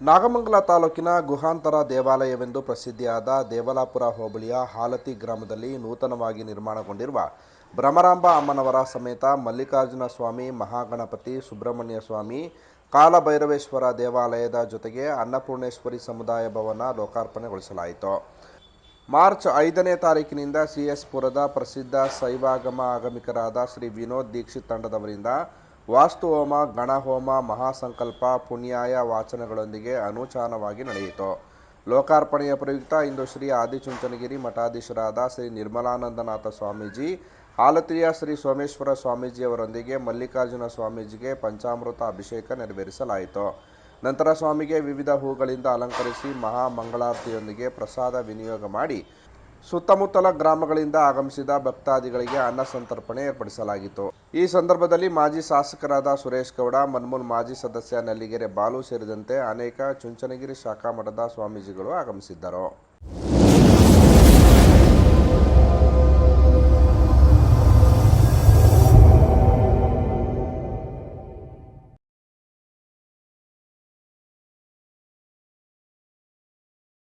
ನಾಗಮಂಗಲ ತಾಲೂಕಿನ ಗುಹಾಂತರ ದೇವಾಲಯವೆಂದು ಪ್ರಸಿದ್ಧಿಯಾದ ದೇವಲಾಪುರ ಹೋಬಳಿಯ ಹಾಲತಿ ಗ್ರಾಮದಲ್ಲಿ ನೂತನವಾಗಿ ನಿರ್ಮಾಣಗೊಂಡಿರುವ ಭ್ರಮರಾಂಬ ಅಮ್ಮನವರ ಸಮೇತ ಮಲ್ಲಿಕಾರ್ಜುನ ಸ್ವಾಮಿ, ಮಹಾಗಣಪತಿ, ಸುಬ್ರಹ್ಮಣ್ಯ ಸ್ವಾಮಿ, ಕಾಲಭೈರವೇಶ್ವರ ದೇವಾಲಯದ ಜೊತೆಗೆ ಅನ್ನಪೂರ್ಣೇಶ್ವರಿ ಸಮುದಾಯ ಭವನ ಲೋಕಾರ್ಪಣೆಗೊಳಿಸಲಾಯಿತು. ಮಾರ್ಚ್ ಐದನೇ ತಾರೀಕಿನಿಂದ ಸಿಎಸ್ಪುರದ ಪ್ರಸಿದ್ಧ ಶೈವಾಗಮ ಆಗಮಿಕರಾದ ಶ್ರೀ ವಿನೋದ್ ದೀಕ್ಷಿತ್ ತಂಡದವರಿಂದ ವಾಸ್ತು ಹೋಮ ಗಣಹೋಮ ಮಹಾಸಂಕಲ್ಪ, ಪುಣ್ಯಾಯ ವಾಚನಗಳೊಂದಿಗೆ ಅನುಚಾನವಾಗಿ ನಡೆಯಿತು. ಲೋಕಾರ್ಪಣೆಯ ಪ್ರಯುಕ್ತ ಇಂದು ಶ್ರೀ ಆದಿಚುಂಚನಗಿರಿ ಮಠಾಧೀಶರಾದ ಶ್ರೀ ನಿರ್ಮಲಾನಂದನಾಥ ಸ್ವಾಮೀಜಿ, ಹಾಲತಿಯ ಶ್ರೀ ಸೋಮೇಶ್ವರ ಸ್ವಾಮೀಜಿಯವರೊಂದಿಗೆ ಮಲ್ಲಿಕಾರ್ಜುನ ಸ್ವಾಮೀಜಿಗೆ ಪಂಚಾಮೃತ ಅಭಿಷೇಕ ನೆರವೇರಿಸಲಾಯಿತು. ನಂತರ ಸ್ವಾಮಿಗೆ ವಿವಿಧ ಹೂಗಳಿಂದ ಅಲಂಕರಿಸಿ ಮಹಾ ಮಂಗಳಾರತಿಯೊಂದಿಗೆ ಪ್ರಸಾದ ವಿನಿಯೋಗ ಮಾಡಿ ಸುತ್ತಮುತ್ತಲ ಗ್ರಾಮಗಳಿಂದ ಆಗಮಿಸಿದ ಭಕ್ತಾದಿಗಳಿಗೆ ಅನ್ನ ಸಂತರ್ಪಣೆ ಏರ್ಪಡಿಸಲಾಗಿತ್ತು. ಈ ಸಂದರ್ಭದಲ್ಲಿ ಮಾಜಿ ಶಾಸಕರಾದ ಸುರೇಶ್ ಗೌಡ ಮನ್ಮೂಲ್ ಮಾಜಿ ಸದಸ್ಯ ನಲ್ಲಿಗೆರೆ ಬಾಲು ಸೇರಿದಂತೆ ಅನೇಕ ಚುಂಚನಗಿರಿ ಶಾಖಾ ಮಠದ ಸ್ವಾಮೀಜಿಗಳು ಆಗಮಿಸಿದ್ದರು.